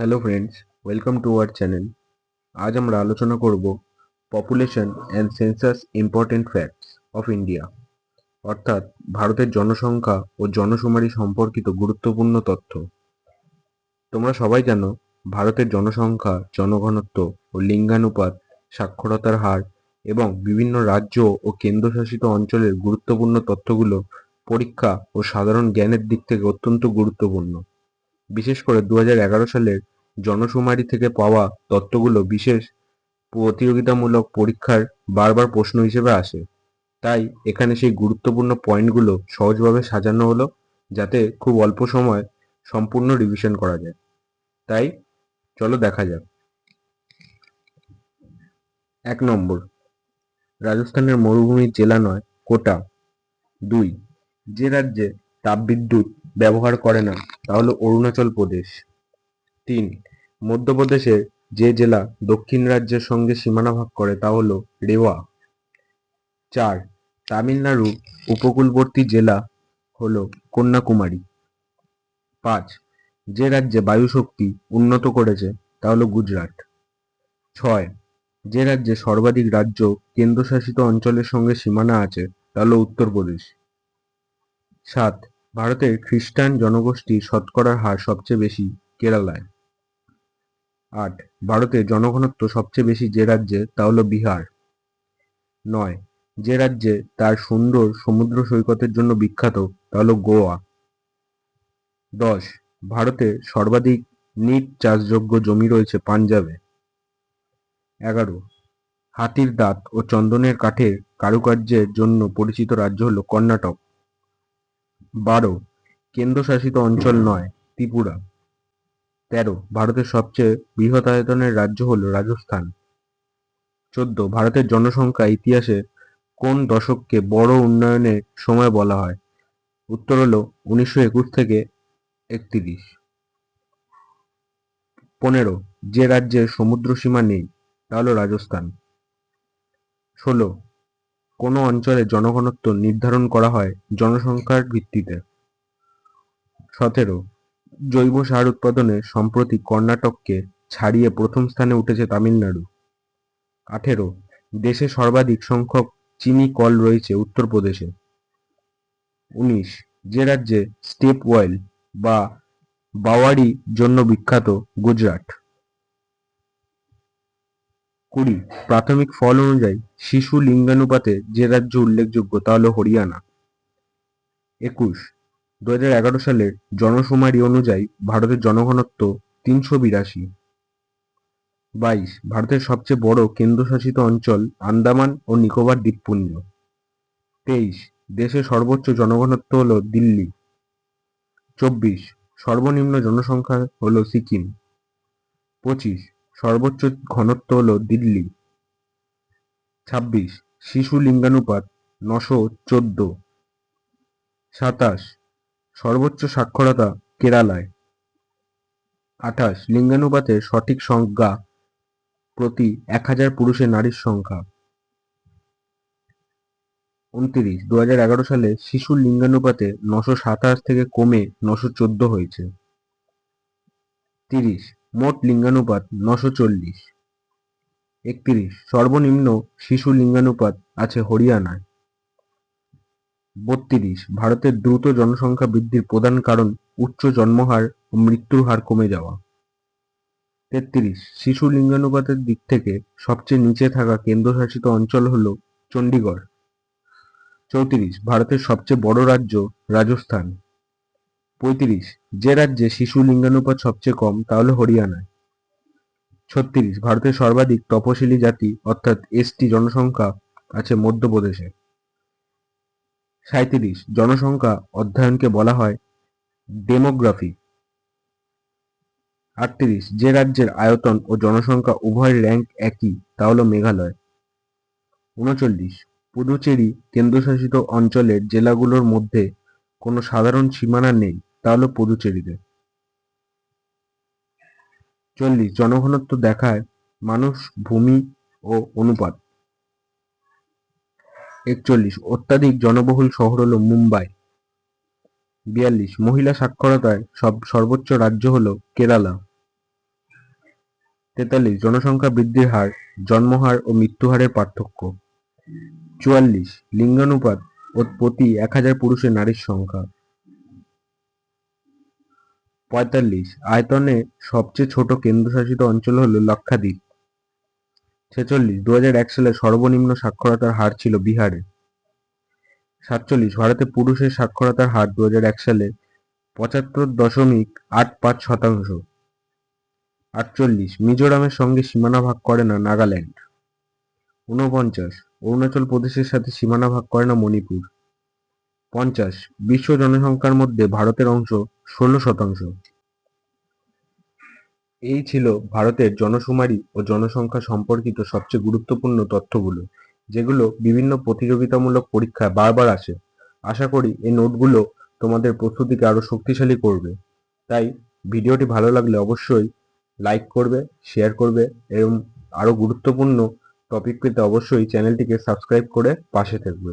Hello friends welcome to our channel আজ আমরা আলোচনা করব population and census important facts of India অর্থাৎ ভারতের জনসংখ্যা ও জনশুমারি সম্পর্কিত গুরুত্বপূর্ণ তথ্য। তোমরা সবাই জানো, ভারতের জনসংখ্যা, জনঘনত্ব ও লিঙ্গানুপাত, সাক্ষরতার হার এবং বিভিন্ন রাজ্য ও কেন্দ্রশাসিত অঞ্চলের গুরুত্বপূর্ণ তথ্যগুলো পরীক্ষা ও সাধারণ জ্ঞানের দিক থেকে অত্যন্ত গুরুত্বপূর্ণ। বিশেষ করে দু হাজার এগারো সালের জনশুমারি থেকে পাওয়া তত্ত্বগুলো বিশেষ প্রতিযোগিতামূলক পরীক্ষার বারবার প্রশ্ন হিসেবে আসে। তাই এখানে সেই গুরুত্বপূর্ণ পয়েন্টগুলো সহজভাবে সাজানো হলো যাতে খুব অল্প সময় সম্পূর্ণ রিভিশন করা যায়। তাই চলো দেখা যাক। এক নম্বর, রাজস্থানের মরুভূমির জেলা নয়, কোটা। দুই, যে রাজ্যে তাপবিদ্যুৎ ব্যবহার করে না তা হলো অরুণাচল প্রদেশ। তিন, মধ্যপ্রদেশের যে জেলা দক্ষিণ রাজ্যের সঙ্গে সীমানা ভাগ করে তা হল রেওয়া। চার, তামিলনাড়ু উপকূলবর্তী জেলা হল কন্যাকুমারী। পাঁচ, যে রাজ্যে বায়ুশক্তি উন্নত করেছে তা হল গুজরাট। ছয়, যে রাজ্যে সর্বাধিক রাজ্য কেন্দ্রশাসিত অঞ্চলের সঙ্গে সীমানা আছে তা হলো উত্তরপ্রদেশ। সাত, ভারতের খ্রিস্টান জনগোষ্ঠীর শতকরার হার সবচেয়ে বেশি কেরালায়। আট। ভারতের জনঘনত্ব সবচেয়ে বেশি যে রাজ্যে, তা হল বিহার। নয়। যে রাজ্যে তার সুন্দর সমুদ্র সৈকতের জন্য বিখ্যাত, তা হল গোয়া। দশ। ভারতে সর্বাধিক নিট চাষযোগ্য জমি রয়েছে পাঞ্জাবে। এগারো। হাতির দাঁত ও চন্দনের কাঠের কারুকার্যের জন্য পরিচিত রাজ্য হল কর্ণাটক। বারো। কেন্দ্রশাসিত অঞ্চল নয়, ত্রিপুরা। তেরো, ভারতের সবচেয়ে বৃহৎ আয়তনের রাজ্য হল রাজস্থান। চোদ্দ, ভারতের জনসংখ্যা ইতিহাসে কোন দশককে বড় উন্নয়নের সময় বলা হয়? উত্তর হলো উনিশশো একুশ থেকে একত্রিশ। পনেরো, যে রাজ্যের সমুদ্র সীমা নেই, তা হলো রাজস্থান। ষোলো, কোনো অঞ্চলে জনঘনত্ব নির্ধারণ করা হয় জনসংখ্যার ভিত্তিতে। সতেরো জৈব সার উৎপাদনে সম্প্রতি কর্ণাটককে ছাড়িয়ে প্রথম স্থানে উঠেছে তামিলনাড়ু। আঠেরো দেশে সর্বাধিক সংখ্যক চিনি কল রয়েছে উত্তরপ্রদেশে। উনিশ, যে রাজ্যে স্টেপ ওয়েল বা বাওয়ারি জন্য বিখ্যাত গুজরাট। কুড়ি, প্রাথমিক ফল অনুযায়ী শিশু লিঙ্গানুপাতে যে রাজ্য উল্লেখযোগ্য তা হল হরিয়ানা। একুশ দু হাজার এগারো সালের জনশুমারি অনুযায়ী ভারতের জনঘনত্ব তিনশো বিরাশি। বাইশ, ভারতের সবচেয়ে বড় কেন্দ্রশাসিত অঞ্চল আন্দামান ও নিকোবর দ্বীপপুঞ্জ। তেইশ, দেশের সর্বোচ্চ জনঘনত্ব হল দিল্লি। চব্বিশ, সর্বনিম্ন জনসংখ্যা হল সিকিম। পঁচিশ, সর্বোচ্চ ঘনত্ব হল দিল্লি। ছাব্বিশ, শিশু লিঙ্গানুপাত নশো চোদ্দ। সাতাশ সর্বোচ্চ সাক্ষরতা কেরালায়। আঠাশ লিঙ্গানুপাতের সঠিক সংজ্ঞা প্রতি এক হাজার পুরুষের নারীর সংখ্যা। উনত্রিশ দু এগারো সালে শিশুর লিঙ্গানুপাতে নশো সাতাশ থেকে কমে নশো চোদ্দ হয়েছে। তিরিশ, মোট লিঙ্গানুপাত নশো চল্লিশ। একত্রিশ, সর্বনিম্ন শিশু লিঙ্গানুপাত আছে হরিয়ানায়। বত্রিশ, ভারতের দ্রুত জনসংখ্যা বৃদ্ধির প্রধান কারণ উচ্চ জন্মহার ও মৃত্যুর হার কমে যাওয়া। তেত্রিশ, শিশু লিঙ্গানুপাতের দিক থেকে সবচেয়ে নিচে থাকা কেন্দ্রশাসিত অঞ্চল হল চণ্ডীগড়। চৌত্রিশ, ভারতের সবচেয়ে বড় রাজ্য রাজস্থান। পঁয়ত্রিশ, যে রাজ্যে শিশু লিঙ্গানুপাত সবচেয়ে কম, তা হলো হরিয়ানায়। ছত্রিশ, ভারতের সর্বাধিক তপশিলি জাতি, অর্থাৎ এসটি জনসংখ্যা আছে মধ্যপ্রদেশে। সাঁইত্রিশ, জনসংখ্যা অধ্যয়নকে বলা হয় ডেমোগ্রাফি। আটত্রিশ, যে রাজ্যের আয়তন ও জনসংখ্যা উভয় র্যাঙ্ক একই, তা হল মেঘালয়। উনচল্লিশ, পুদুচেরি কেন্দ্রশাসিত অঞ্চলের জেলাগুলোর মধ্যে কোনো সাধারণ সীমানা নেই, তা হল পুদুচেরিতে। চল্লিশ, জনঘনত্ব দেখায় মানুষ, ভূমি ও অনুপাত। একচল্লিশ। অত্যাধিক জনবহুল শহর হলো মুম্বাই। বিয়াল্লিশ। মহিলা সাক্ষরতায় সব সর্বোচ্চ রাজ্য হল কেরালা। তেতাল্লিশ। জনসংখ্যা বৃদ্ধির হার, জন্মহার ও মৃত্যুহারের পার্থক্য। চুয়াল্লিশ। লিঙ্গানুপাত ও প্রতি এক হাজার পুরুষে নারীর সংখ্যা। পঁয়তাল্লিশ। আয়তনে সবচেয়ে ছোট কেন্দ্রশাসিত অঞ্চল হল লক্ষাদ্বীপ ছেচল্লিশ দু এক সালে সর্বনিম্ন সাক্ষরতার হার ছিল বিহারে। সাতচল্লিশ, ভারতে পুরুষের সাক্ষরতার হার দু এক সালে পঁচাত্তর দশমিক আট পাঁচ শতাংশ। আটচল্লিশ, মিজোরামের সঙ্গে সীমানা ভাগ করে না নাগাল্যান্ড। ঊনপঞ্চাশ, অরুণাচল প্রদেশের সাথে সীমানা ভাগ করে না মণিপুর। পঞ্চাশ, বিশ্ব জনসংখ্যার মধ্যে ভারতের অংশ ষোলো শতাংশ। এই ছিল ভারতের জনশুমারি ও জনসংখ্যা সম্পর্কিত সবচেয়ে গুরুত্বপূর্ণ তথ্যগুলো, যেগুলো বিভিন্ন প্রতিযোগিতামূলক পরীক্ষায় বারবার আসে। আশা করি এই নোটগুলো তোমাদের প্রস্তুতিকে আরও শক্তিশালী করবে। তাই ভিডিওটি ভালো লাগলে অবশ্যই লাইক করবে, শেয়ার করবে এবং আরও গুরুত্বপূর্ণ টপিক পেতে অবশ্যই চ্যানেলটিকে সাবস্ক্রাইব করে পাশে থাকবে।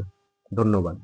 ধন্যবাদ।